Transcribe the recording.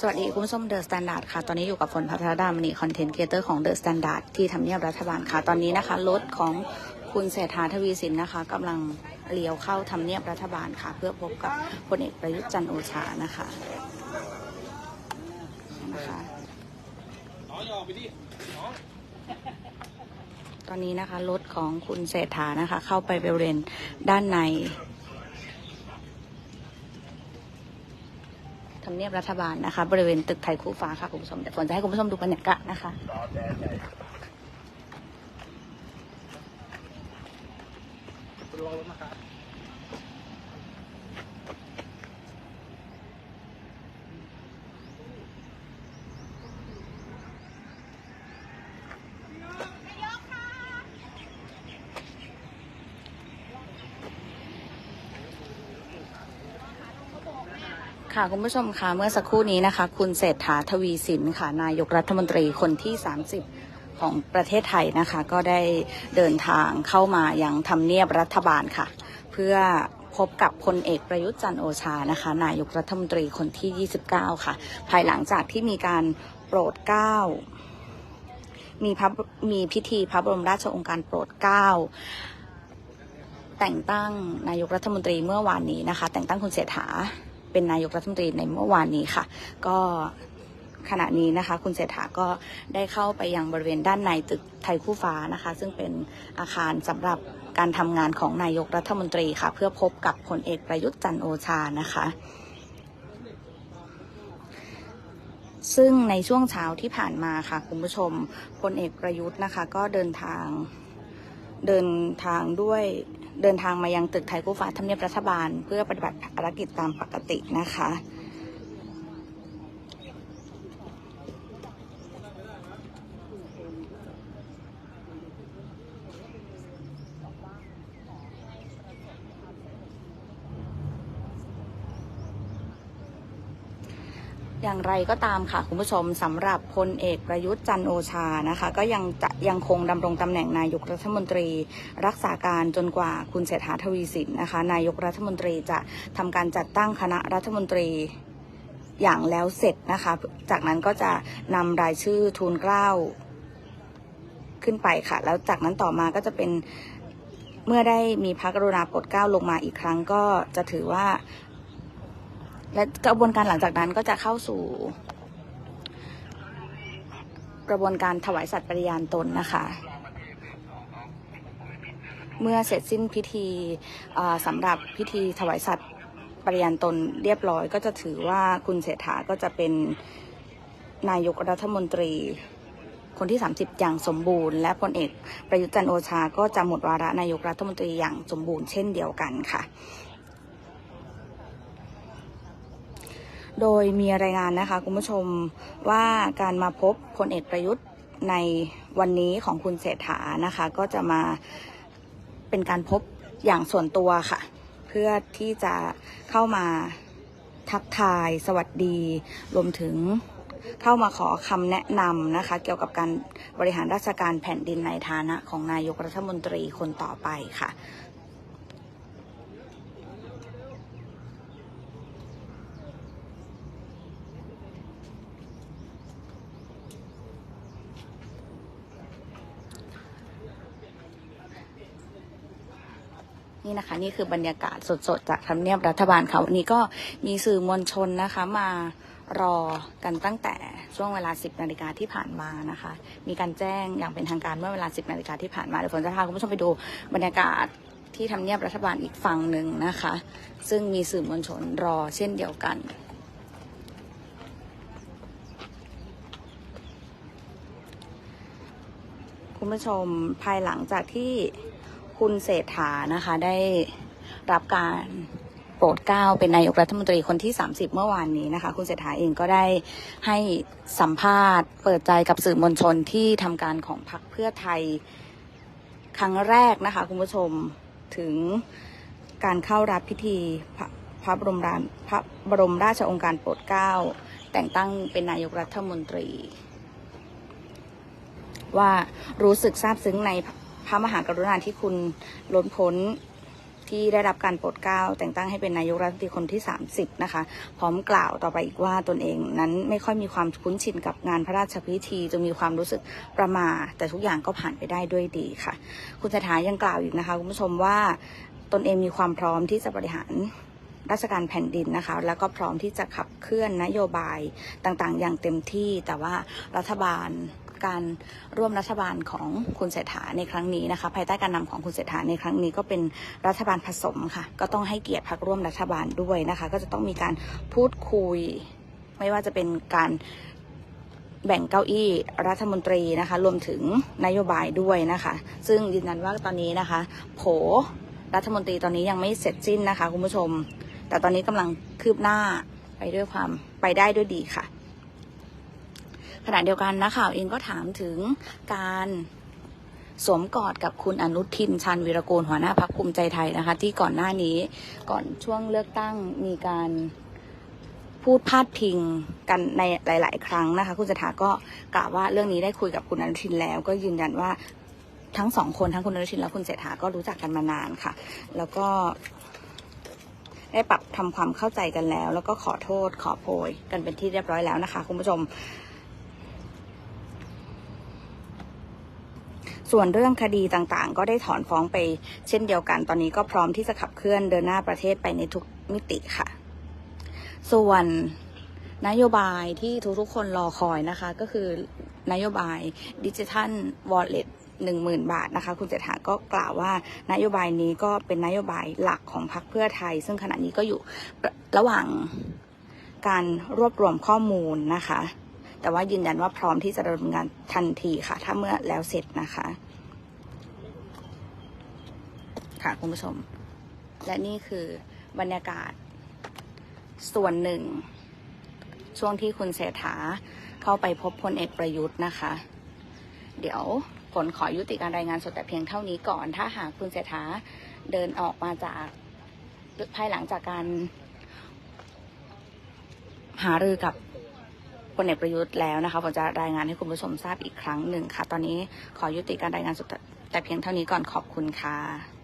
สวัสดีคุณผู้ชมเดอะสแตนดาร์ดค่ะ ตอนนี้อยู่กับฝนพัทรดามณีคอนเทนต์ครีเอเตอร์ของเดอะสแตนดาร์ดที่ทำเนียบรัฐบาลค่ะ ตอนนี้นะคะรถของคุณเศรษฐาทวีสินนะคะกำลังเลี้ยวเข้าทำเนียบรัฐบาลค่ะ เพื่อพบกับพลเอกประยุทธ์จันโอชานะคะนะคะตอนนี้นะคะรถของคุณเศรษฐานะคะ เข้าไปบริเวณด้านในทำ เนียบรัฐบาลนะคะ บริเวณตึกไทยคู่ฟ้าค่ะคุณผู้ชมเดี๋ยวฝนจะให้คุณผู้ชมดูบรรยากาศนะคะรอรถนะครับ ค่ะคุณผู้ชมค่ะเมื่อสักครู่นี้นะคะ คุณเศรษฐาทวีสินค่ะนายกรัฐมนตรีคนที่ 30 ของประเทศไทยนะคะ ก็ได้เดินทางเข้ามายังทำเนียบรัฐบาลค่ะ เพื่อพบกับพลเอกประยุทธ์จันโอชานะคะ นายกรัฐมนตรีคนที่ 29 ค่ะ ภายหลังจากที่มีการโปรดเกล้ามีพระมีพิธีพระบรมราชโองการโปรดเกล้าแต่งตั้งนายกรัฐมนตรีเมื่อวานนี้นะคะ แต่งตั้งคุณเศรษฐา เป็นนายกรัฐมนตรีในเมื่อวานนี้ค่ะ ก็ขณะนี้นะคะ คุณเศรษฐาก็ได้เข้าไปยังบริเวณด้านในตึกไทยคู่ฟ้านะคะ ซึ่งเป็นอาคารสำหรับการทำงานของนายกรัฐมนตรีค่ะ เพื่อพบกับพลเอกประยุทธ์จันทร์โอชานะคะซึ่งในช่วงเช้าที่ผ่านมาค่ะ คุณผู้ชมพลเอกประยุทธ์นะคะ ก็เดินทางเดินทางด้วย เดินทางมายังตึกไทยคู่ฟ้าทำเนียบรัฐบาล เพื่อปฏิบัติภารกิจตามปกตินะคะ อย่างไรก็ตามค่ะ คุณผู้ชมสำหรับพลเอกประยุทธ์จันโอชานะคะ ก็ยังจะยังคงดำรงตำแหน่งนายกรัฐมนตรี รักษาการจนกว่าคุณเศรษฐาทวีสินนะคะ นายกรัฐมนตรีจะทำการจัดตั้งคณะรัฐมนตรีอย่างแล้วเสร็จนะคะ จากนั้นก็จะนำรายชื่อทูลเกล้าขึ้นไปค่ะ แล้วจากนั้นต่อมาก็จะเป็นเมื่อได้มีพระกรุณาโปรดเกล้าลงมาอีกครั้งก็จะถือว่า และกระบวนการหลังจากนั้นก็จะเข้าสู่ กระบวนการถวายสัตย์ปฏิญาณตนนะคะ เมื่อเสร็จสิ้นพิธีสำหรับพิธีถวายสัตย์ปฏิญาณตนเรียบร้อย ก็จะถือว่าคุณเศรษฐาก็จะเป็นนายกรัฐมนตรีคนที่ 30 อย่างสมบูรณ์ และพลเอกประยุทธ์จันโอชา ก็จะหมดวาระนายกรัฐมนตรีอย่างสมบูรณ์เช่นเดียวกันค่ะ โดยมีรายงานนะคะคุณผู้ชมว่าการมาพบพลเอกประยุทธ์ในวันนี้ของคุณเศรษฐานะคะ ก็จะมาเป็นการพบอย่างส่วนตัวค่ะ เพื่อที่จะเข้ามาทักทายสวัสดี รวมถึงเข้ามาขอคำแนะนำนะคะ เกี่ยวกับการบริหารราชการแผ่นดินในฐานะของนายกรัฐมนตรีคนต่อไปค่ะ นี่นะคะ นี่คือบรรยากาศสดๆ จากทำเนียบรัฐบาลค่ะวันนี้ก็มีสื่อมวลชนนะคะมารอกันตั้งแต่ช่วงเวลา 10 นาฬิกาที่ผ่านมานะคะ มีการแจ้งอย่างเป็นทางการเมื่อเวลา 10 นาฬิกาที่ผ่านมาเดี๋ยวฝนจะพาคุณผู้ชมไปดูบรรยากาศที่ทำเนียบรัฐบาลอีกฝั่งหนึ่งนะคะ ซึ่งมีสื่อมวลชนรอเช่นเดียวกันคุณผู้ชมภายหลังจากที่ คุณเศรษฐานะคะได้รับการโปรดเกล้าเป็นนายกรัฐมนตรีคนที่ 30 เมื่อวานนี้นะคะ คุณเศรษฐาเองก็ได้ให้สัมภาษณ์ เปิดใจกับสื่อมวลชนที่ทำการของพรรคเพื่อไทยครั้งแรกนะคะ คุณผู้ชมถึงการเข้ารับพิธีพระพระบรมราชพระบรมราชองการโปรดเกล้า แต่งตั้งเป็นนายกรัฐมนตรี ว่ารู้สึกซาบซึ้งใน พระมหากรุณาธิคุณล้นพ้นที่ได้รับการโปรดเกล้าแต่งตั้งให้เป็นนายกรัฐมนตรีคนที่ 30 นะคะ พร้อมกล่าวต่อไปอีกว่าตนเองนั้นไม่ค่อยมีความคุ้นชินกับงานพระราชพิธีจะมีความรู้สึกประมาแต่ทุกอย่างก็ผ่านไปได้ด้วยดีค่ะ คุณเศรษฐายังกล่าวอีกนะคะคุณผู้ชมว่าตนเองมีความพร้อมที่จะบริหารราชการแผ่นดินนะคะ แล้วก็พร้อมที่จะขับเคลื่อนนโยบายต่างๆ อย่างเต็มที่แต่ว่ารัฐบาล การร่วมรัฐบาลของคุณเศรษฐาในครั้งนี้นะคะ ภายใต้การนำของคุณเศรษฐาในครั้งนี้ก็เป็นรัฐบาลผสมค่ะ ก็ต้องให้เกียรติพรรคร่วมรัฐบาลด้วยนะคะ ก็จะต้องมีการพูดคุย ไม่ว่าจะเป็นการแบ่งเก้าอี้รัฐมนตรีนะคะ รวมถึงนโยบายด้วยนะคะ ซึ่งยืนยันว่าตอนนี้นะคะ โผรัฐมนตรีตอนนี้ยังไม่เสร็จสิ้นนะคะคุณผู้ชม แต่ตอนนี้กำลังคืบหน้าไปด้วยความไปได้ด้วยดีค่ะ ขณะเดียวกันนะข่าวเองก็ถามถึงการสวมกอดกับคุณอนุทินชันวีรกูลหัวหน้าพักภูมิใจไทยนะคะ ที่ก่อนหน้านี้ก่อนช่วงเลือกตั้งมีการพูดพาดพิงกันในหลาย ๆ ครั้งนะคะ คุณเศรษฐาก็กล่าวว่าเรื่องนี้ได้คุยกับคุณอนุทินแล้ว ก็ยืนยันว่าทั้งสองคนทั้งคุณอนุทินและคุณเศรษฐาก็รู้จักกันมานานค่ะ แล้วก็ได้ปรับทำความเข้าใจกันแล้ว แล้วก็ขอโทษขอโพยกันเป็นที่เรียบร้อยแล้วนะคะ คุณผู้ชม ส่วนเรื่องคดีต่างๆ ก็ได้ถอนฟ้องไปเช่นเดียวกัน ตอนนี้ก็พร้อมที่จะขับเคลื่อนเดินหน้าประเทศไปในทุกมิติค่ะ ส่วนนโยบายที่ทุกๆคนรอคอยนะคะ ก็คือนโยบายดิจิทัลวอลเล็ตหนึ่งหมื่นบาทนะคะ คุณเศรษฐาก็กล่าวว่านโยบายนี้ก็เป็นนโยบายหลักของพรรคเพื่อไทย ซึ่งขณะนี้ก็อยู่ระระหว่างการรวบรวมข้อมูลนะคะ แต่ว่ายืนยันว่าพร้อมที่จะดำเนินงานทันทีค่ะ ถ้าเมื่อแล้วเสร็จนะคะ ค่ะคุณผู้ชม และนี่คือบรรยากาศ ส่วนหนึ่ง ช่วงที่คุณเศรษฐาเข้าไปพบพลเอกประยุทธ์นะคะ เดี๋ยวผลขอยุติการรายงานสดแต่เพียงเท่านี้ก่อน ถ้าหากคุณเศรษฐาเดินออกมาจากภายหลังจากการหารือกับ พลเอกประยุทธ์แล้วนะคะผมจะรายงานให้คุณผู้ชมทราบอีกครั้งหนึ่งค่ะ ตอนนี้ขอยุติการรายงานสุดแต่เพียงเท่านี้ก่อนขอบคุณค่ะ